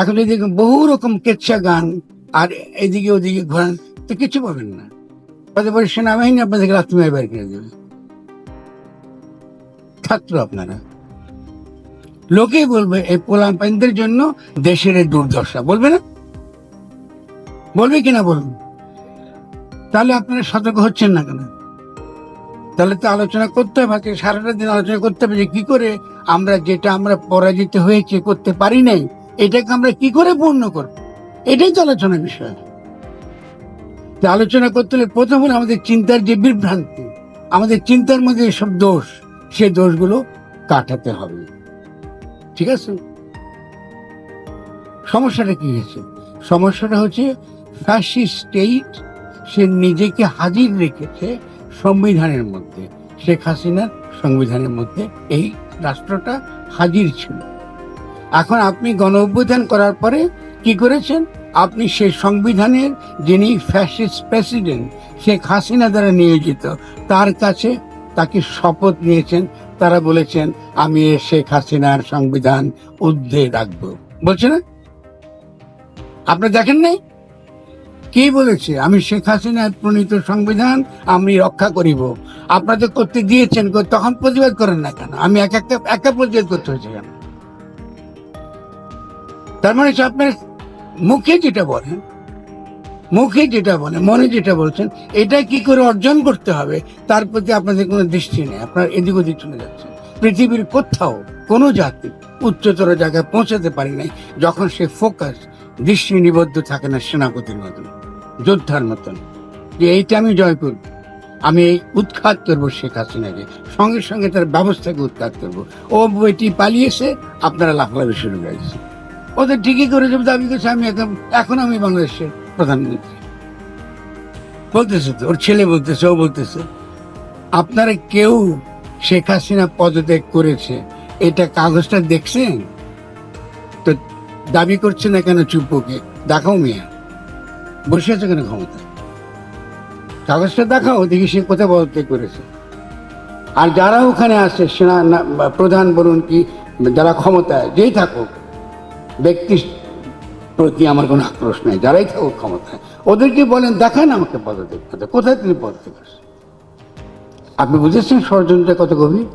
এখন এদিকে বহু রকম কেচ্ছা গান, আর এদিকে ওদিকে ঘোরান, তো কিছু পাবেন না। তাদের পরে সেনাবাহিনী আপনাদেরকে রাত্রিমেয় বের করে দেবে। ছাত্র আপনারা। লোকেই বলবে, এই পোলাম পাইনদের জন্য দেশের এই দুর্দশা। বলবে না? বলবে কিনা বলবে তাহলে আপনারা সতর্ক হচ্ছেন না কেন? তাহলে তো আলোচনা করতে হবে সারাটা দিন আলোচনা করতে হবে যে কি করে আমরা যেটা আমরা পরাজিত হয়েছে করতে পারি নাই এটাকে আমরা কি করে পূর্ণ করব? এটাই তো আলোচনার বিষয়। আলোচনা করতে হলে প্রথম হলো আমাদের চিন্তার যে বিভ্রান্তি, আমাদের চিন্তার মধ্যে সব দোষ সেই দোষগুলো কাটাতে হবে। ঠিক আছে? সমস্যাটা কি হয়েছে? সমস্যাটা হচ্ছে ফ্যাসি স্টেট সে নিজেকে হাজির রেখেছে সংবিধানের মধ্যে। শেখ হাসিনার সংবিধানের মধ্যে এই রাষ্ট্রটা হাজির ছিল। এখন আপনি গণ অভ্যুত্থান করার পরে কি করেছেন? আপনি সেই সংবিধানের যিনি ফ্যাসিস্ট প্রেসিডেন্ট শেখ হাসিনা দ্বারা নিয়োজিত, তার কাছে তাকে শপথ নিয়েছেন। তারা বলেছেন, আমি শেখ হাসিনার সংবিধান ঊর্ধ্বে রাখব। বলছে না? আপনি দেখেন নাই? কে বলেছে, আমি শেখ হাসিনার প্রণীত সংবিধান, আমি রক্ষা করিব। আপনাদের করতে দিয়েছেন, তখন প্রতিবাদ করেন না কেন? আমি এক একটা, একা প্রতিবাদ করতে হয়েছে কেন? তার মানে হচ্ছে আপনার মুখে যেটা বলেন, মুখে যেটা বলেন, মনে যেটা বলছেন, এটা কি করে অর্জন করতে হবে, তার প্রতি আপনাদের কোনো দৃষ্টি নেই। আপনার এদিক ওদিক চলে যাচ্ছে পৃথিবীর কোথাও কোনো জাতি উচ্চতর জায়গায় পৌঁছাতে পারে নাই, যখন সে ফোকাস দৃষ্টি নিবদ্ধ থাকে না সেনাপতির মতন, যোদ্ধার মতন। যে এইটা আমি জয় করব আমি উৎখাত করব শেখ হাসিনাকে, সঙ্গে সঙ্গে তার ব্যবস্থাকে উৎখাত করব। ও বইটি পালিয়েছে, আপনারা লাফলাফি শুরু করেছে ওদের ঠিকই করে যাবে দাবি করছে আমি একদম, এখন আমি বাংলাদেশের প্রধানমন্ত্রী বলতেছে তো, ওর ছেলে বলতেছে, ও বলতেছে, আপনারা কেউ শেখ হাসিনা পদত্যাগ করেছে, এটা কাগজটা দেখছেন? তো দাবি করছে না কেন চুপ্পকে? দেখাও মিয়া। বসে আছে কেন ক্ষমতা কাগজটা দেখাও, দেখি সে কোথায় পদত্যাগ করেছে। আর যারা ওখানে আছে, সেনা প্রধান বলুন কি, যারা ক্ষমতায়, যেই থাকুক ব্যক্তি প্রতি আমার কোনো আক্রোশ নেই, যারাই থাকুক ক্ষমতায়। ওদেরকে বলেন, দেখান আমাকে পদত্যাগ করতে। কোথায় তিনি পদত্যাগ করছেন? আপনি বুঝেছেন ষড়যন্ত্র কত গভীর?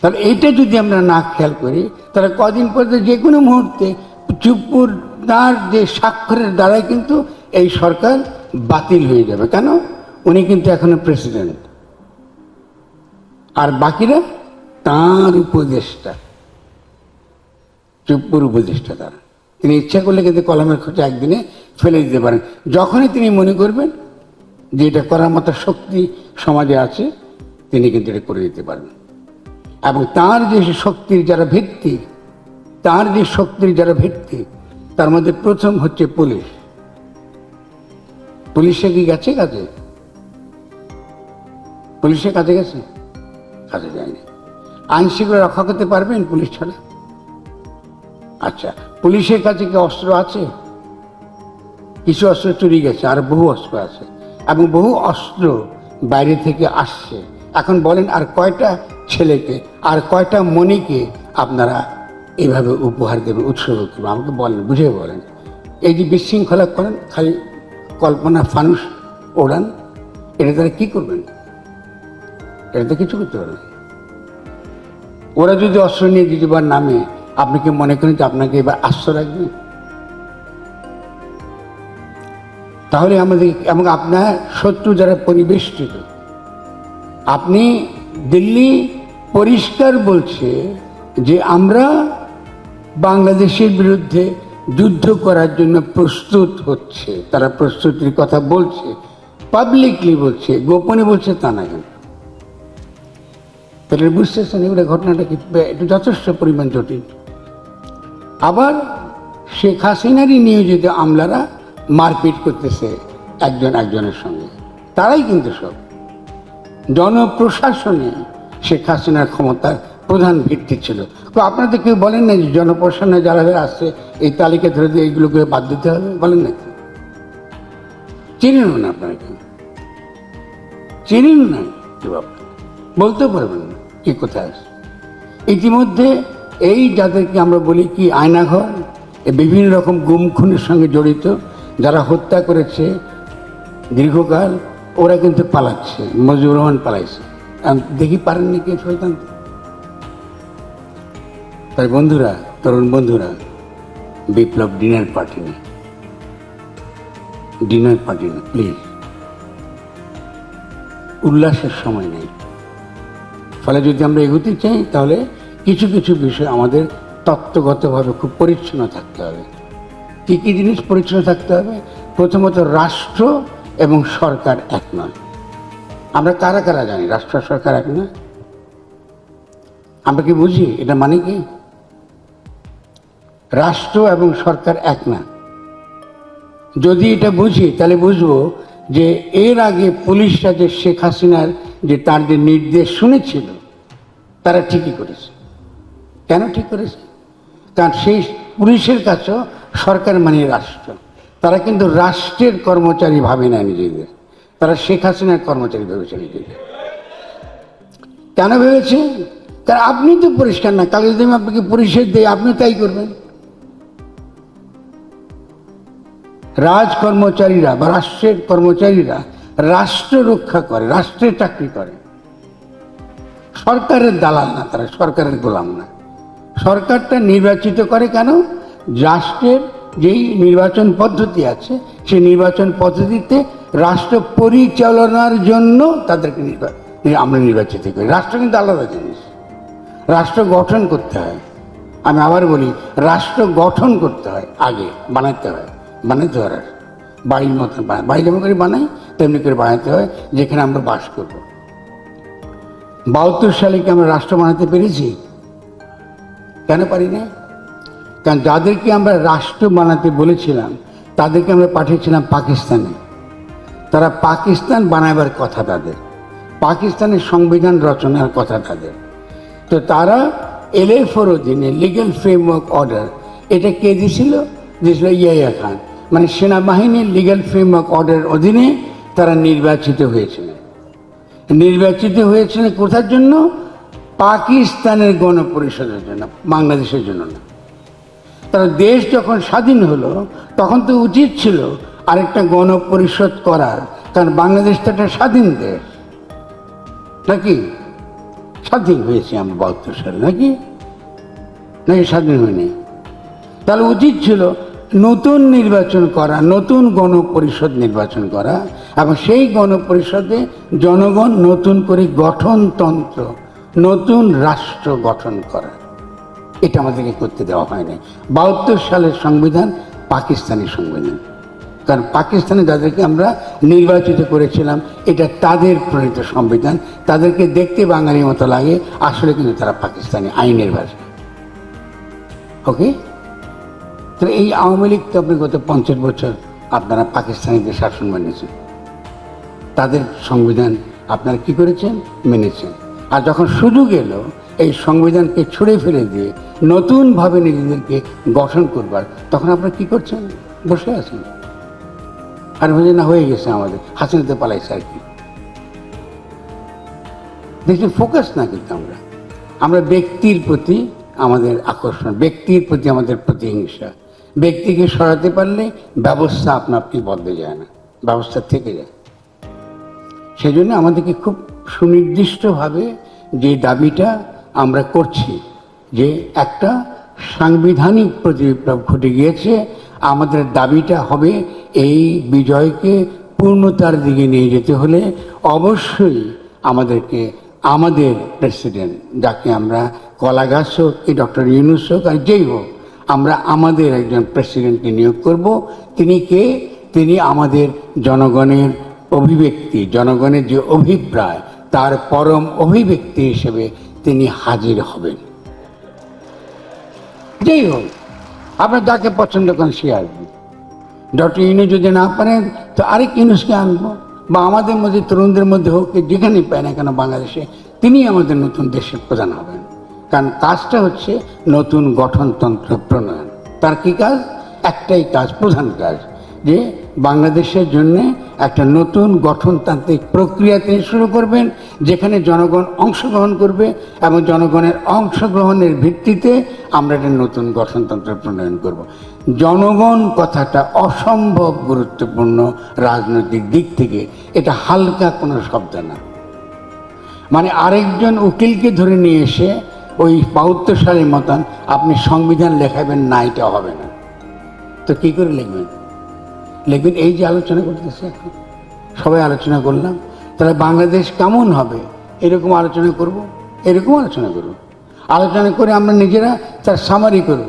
তাহলে এইটা যদি আমরা না খেয়াল করি, তাহলে কদিন পরে যে কোনো মুহূর্তে চুপ্পুর তার যে স্বাক্ষরের দ্বারাই কিন্তু এই সরকার বাতিল হয়ে যাবে। কেন? উনি কিন্তু এখনও প্রেসিডেন্ট। আর বাকিরা? তার উপদেষ্টা। চুপ্পুর উপদেষ্টা তিনি ইচ্ছা করলে কিন্তু কলমের খোঁজে একদিনে ফেলে দিতে পারেন। যখনই তিনি মনে করবেন যে এটা করার মতো শক্তি সমাজে আছে, তিনি কিন্তু এটা করে দিতে পারবেন। এবং তার যে শক্তির যারা ভিত্তি, তার যে শক্তির যারা ভিত্তি, তার মধ্যে প্রথম হচ্ছে পুলিশ। পুলিশে কি গেছে কাজে? পুলিশে কাজে গেছে? কাজে যায়নি। আইন শৃঙ্খলা রক্ষা করতে পারবেন পুলিশ ছাড়া? আচ্ছা পুলিশের কাছে কি অস্ত্র আছে? কিছু অস্ত্র চুরি গেছে, আর বহু অস্ত্র আছে। এবং বহু অস্ত্র বাইরে থেকে আসছে। এখন বলেন, আর কয়টা ছেলেকে, আর কয়টা মণিকে আপনারা এইভাবে উপহার দেবেন উৎসর্গ করবেন আমাকে বলেন বুঝে বলেন। এই যে বিশৃঙ্খলা করেন, খালি কল্পনা ফানুস ওড়ান, এটা তারা কি করবেন? এটা তো কিছু করতে পারবেন। ওরা যদি অস্ত্র নিয়ে দ্বিতীয়বার নামে আপনি কি মনে করেন যে আপনাকে এবার আশ্রয় রাখবে তাহলে আমাদের, এবং আপনার শত্রু যারা পরিবেষ্টিত, আপনি দিল্লি পরিষ্কার বলছে যে আমরা বাংলাদেশের বিরুদ্ধে যুদ্ধ করার জন্য প্রস্তুত হচ্ছে। তারা প্রস্তুতির কথা বলছে পাবলিকলি বলছে, গোপনে বলছে তা না কেন তাহলে বুঝতেছেন এগুলো ঘটনাটা কি, একটু যথেষ্ট পরিমাণ জটিল। আবার শেখ হাসিনারই নিয়োজিত আমলারা মারপিট করতেছে একজন একজনের সঙ্গে। তারাই কিন্তু সব। জনপ্রশাসনে শেখ হাসিনার ক্ষমতার প্রধান ভিত্তি ছিল। তো আপনারা কেউ বলেন না যে জনপ্রশাসনে যারা যারা আসছে এই তালিকা ধরে দিয়ে এইগুলোকে বাদ দিতে হবে? বলেন না চিনেন না আপনারা কেউ? চিনেন না কেউ আপনারা? বলতে পারবেন না। কি কোথায় আছে? ইতিমধ্যে এই যাদেরকে আমরা বলি কি আয়নাঘর বিভিন্ন রকম গুম খুনের সঙ্গে জড়িত, যারা হত্যা করেছে দীর্ঘকাল, ওরা কিন্তু পালাচ্ছে, মজিবুর রহমান পালাইছে। দেখি পারেননি কে শৈতান তাই বন্ধুরা, তরুণ বন্ধুরা, বিপ্লব ডিনার পার্টি না। ডিনার পার্টি না, প্লিজ। উল্লাসের সময় নেই। ফলে যদি আমরা এগোতে চাই, তাহলে কিছু কিছু বিষয় আমাদের তত্ত্বগতভাবে খুব পরিচ্ছন্ন থাকতে হবে। কী কী জিনিস পরিচ্ছন্ন থাকতে হবে? প্রথমত রাষ্ট্র এবং সরকার এক নয়। আমরা কারা কারা জানি? রাষ্ট্র সরকার এক নয়? আমরা কি বুঝি? এটা মানে কি? রাষ্ট্র এবং সরকার এক না। যদি এটা বুঝি, তাহলে বুঝব যে এর আগে পুলিশরা যে শেখ হাসিনার যে তার যে নির্দেশ শুনেছিল, তারা ঠিকই করেছে। কেন ঠিক করেছে? কারণ সেই পুলিশের কাছেও সরকার মানে রাষ্ট্র তারা কিন্তু রাষ্ট্রের কর্মচারী ভাবে না নিজেদের। তারা শেখ হাসিনার কর্মচারী ভেবেছে নিজেদের। কেন ভেবেছে? কারণ আপনি তো পরিষ্কার না, কালকে যদি আপনাকে পরিষেদ দেয় আপনি তাই করবেন। রাজ কর্মচারীরা বা রাষ্ট্রের কর্মচারীরা রাষ্ট্র রক্ষা করে, রাষ্ট্রের চাকরি করে। সরকারের দালাল না তারা, সরকারের গোলাম না। সরকারটা নির্বাচিত করে কেন? রাষ্ট্রের যেই নির্বাচন পদ্ধতি আছে, সেই নির্বাচন পদ্ধতিতে রাষ্ট্র পরিচালনার জন্য তাদেরকে নির্বা- আমরা নির্বাচিত করি। রাষ্ট্র কিন্তু আলাদা জিনিস। রাষ্ট্র গঠন করতে হয়। আমি আবার বলি, রাষ্ট্র গঠন করতে হয়, আগে বানাতে হয় বানাতে হয়। বাড়ির মতন বাড়ি যেমন করে বানাই, তেমনি করে বানাতে হয়, যেখানে আমরা বাস করব। বাহাত্তর সালে কি আমরা রাষ্ট্র বানাতে পেরেছি? কেন পারি না কারণ যাদেরকে আমরা রাষ্ট্র বানাতে বলেছিলাম, তাদেরকে আমরা পাঠিয়েছিলাম পাকিস্তানে। তারা পাকিস্তান বানাবার কথা তাদের, পাকিস্তানের সংবিধান রচনার কথা তাদের। তো তারা এলএফোর অধীনে লিগ্যাল ফ্রেমওয়ার্ক অর্ডার এটা কে দিয়েছিল দিয়েছিল ইয়াইয়া খান। মানে সেনাবাহিনীর লিগ্যাল ফ্রেমওয়ার্ক অর্ডারের অধীনে তারা নির্বাচিত হয়েছিলেন। নির্বাচিত হয়েছিলেন কোথার জন্য? পাকিস্তানের গণপরিষদের জন্য, বাংলাদেশের জন্য না। তারা দেশ যখন স্বাধীন হলো, তখন তো উচিত ছিল আরেকটা গণপরিষদ করার, কারণ বাংলাদেশ তো একটা স্বাধীন দেশ। নাকি? স্বাধীন হয়েছে আমরা বাহাত্তর সালে, নাকি? নাকি স্বাধীন হয়নি? তাহলে উচিত ছিল নতুন নির্বাচন করা, নতুন গণপরিষদ নির্বাচন করা, এবং সেই গণপরিষদে জনগণ নতুন করে গঠনতন্ত্র নতুন রাষ্ট্র গঠন করা। এটা আমাদেরকে করতে দেওয়া হয়নি। বাহাত্তর সালের সংবিধান পাকিস্তানি সংবিধান। কারণ পাকিস্তানে যাদেরকে আমরা নির্বাচিত করেছিলাম, এটা তাদের প্রণীত সংবিধান। তাদেরকে দেখতে বাঙালির মতো লাগে, আসলে কিন্তু তারা পাকিস্তানি আইনের ভাষা। ওকে? তো এই আওয়ামী লীগ তো আপনি গত পঞ্চাশ বছর আপনারা পাকিস্তানিদের শাসন মেনেছেন। তাদের সংবিধান আপনারা কি করেছেন? মেনেছেন। আর যখন সুযোগ এলো, এই সংবিধানকে ছুঁড়ে ফেলে দিয়ে নতুনভাবে নিজেদেরকে গঠন করবার, তখন আপনারা কি করছেন? বসে আছেন। আর বলছে না হয়ে গেছে আমাদের, হাসিনাতে পালাইছে আর কি। দেখছেন ফোকাস না কিন্তু আমরা। আমরা ব্যক্তির প্রতি আমাদের আকর্ষণ, ব্যক্তির প্রতি আমাদের প্রতিহিংসা। ব্যক্তিকে সরাতে পারলে ব্যবস্থা আপনা আপনি বদলে যায় না, ব্যবস্থা থেকে যায়। সেই জন্য আমাদেরকে খুব সুনির্দিষ্টভাবে যে দাবিটা আমরা করছি, যে একটা সাংবিধানিক প্রতিবিপ্লব ঘটে গিয়েছে, আমাদের দাবিটা হবে এই বিজয়কে পূর্ণতার দিকে নিয়ে যেতে হলে অবশ্যই আমাদেরকে আমাদের প্রেসিডেন্ট, যাকে আমরা কলা গাছ হোক কি ডক্টর ইউনুস হোক আর যেই হোক, আমরা আমাদের একজন প্রেসিডেন্টকে নিয়োগ করব। তিনি কে? তিনি আমাদের জনগণের অভিব্যক্তি, জনগণের যে অভিপ্রায় তার পরম অভিব্যক্তি হিসেবে তিনি হাজির হবেন। যেই হোক, আপনার যাকে পছন্দ করেন সে আসবে। ডক্টর ইনু যদি না পারেন, তো আরেক ইনুসকে আনব। বা আমাদের মধ্যে, তরুণদের মধ্যে হোক যেখানেই পায় না কেন বাংলাদেশে, তিনি আমাদের নতুন দেশের প্রধান হবেন। কারণ কাজটা হচ্ছে নতুন গঠনতন্ত্র প্রণয়ন। তার কি কাজ? একটাই কাজ, প্রধান কাজ। যে বাংলাদেশের জন্য একটা নতুন গঠনতান্ত্রিক প্রক্রিয়া তিনি শুরু করবেন, যেখানে জনগণ অংশগ্রহণ করবে এবং জনগণের অংশগ্রহণের ভিত্তিতে আমরা একটা নতুন গঠনতন্ত্র প্রণয়ন করব। জনগণ কথাটা অসম্ভব গুরুত্বপূর্ণ রাজনৈতিক দিক থেকে। এটা হালকা কোনো শব্দ না। মানে আরেকজন উকিলকে ধরে নিয়ে এসে ওই বাহাত্তর মতন আপনি সংবিধান লেখাবেন না, এটা হবে না। তো কি করে লিখবেন? লিখবেন এই যে আলোচনা করতেছে এখন, সবাই আলোচনা করলাম, তাহলে বাংলাদেশ কেমন হবে? এরকম আলোচনা করব, এরকম আলোচনা করব। আলোচনা করে আমরা নিজেরা তার সামারি করব।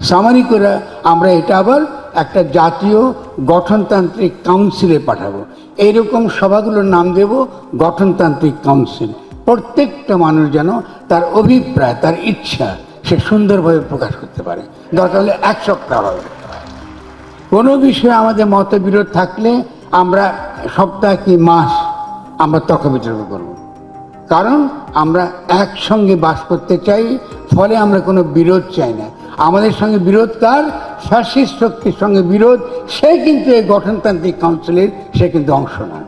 সামারি করে আমরা এটা আবার একটা জাতীয় গঠনতান্ত্রিক কাউন্সিলে পাঠাবো। এইরকম সভাগুলোর নাম দেব, গঠনতান্ত্রিক কাউন্সিল প্রত্যেকটা মানুষ যেন তার অভিপ্রায়, তার ইচ্ছা, সে সুন্দরভাবে প্রকাশ করতে পারে। দরকার হলে এক সপ্তাহ হবে। কোনো বিষয়ে আমাদের মতবিরোধ থাকলে আমরা সপ্তাহ কি মাস আমরা তর্ক বিতর্ক করব। কারণ আমরা একসঙ্গে বাস করতে চাই, ফলে আমরা কোনো বিরোধ চাই না। আমাদের সঙ্গে বিরোধ কার? ফ্যাসিস্ট শক্তির সঙ্গে বিরোধ। সে কিন্তু এই গঠনতান্ত্রিক কাউন্সিলের সে কিন্তু অংশ না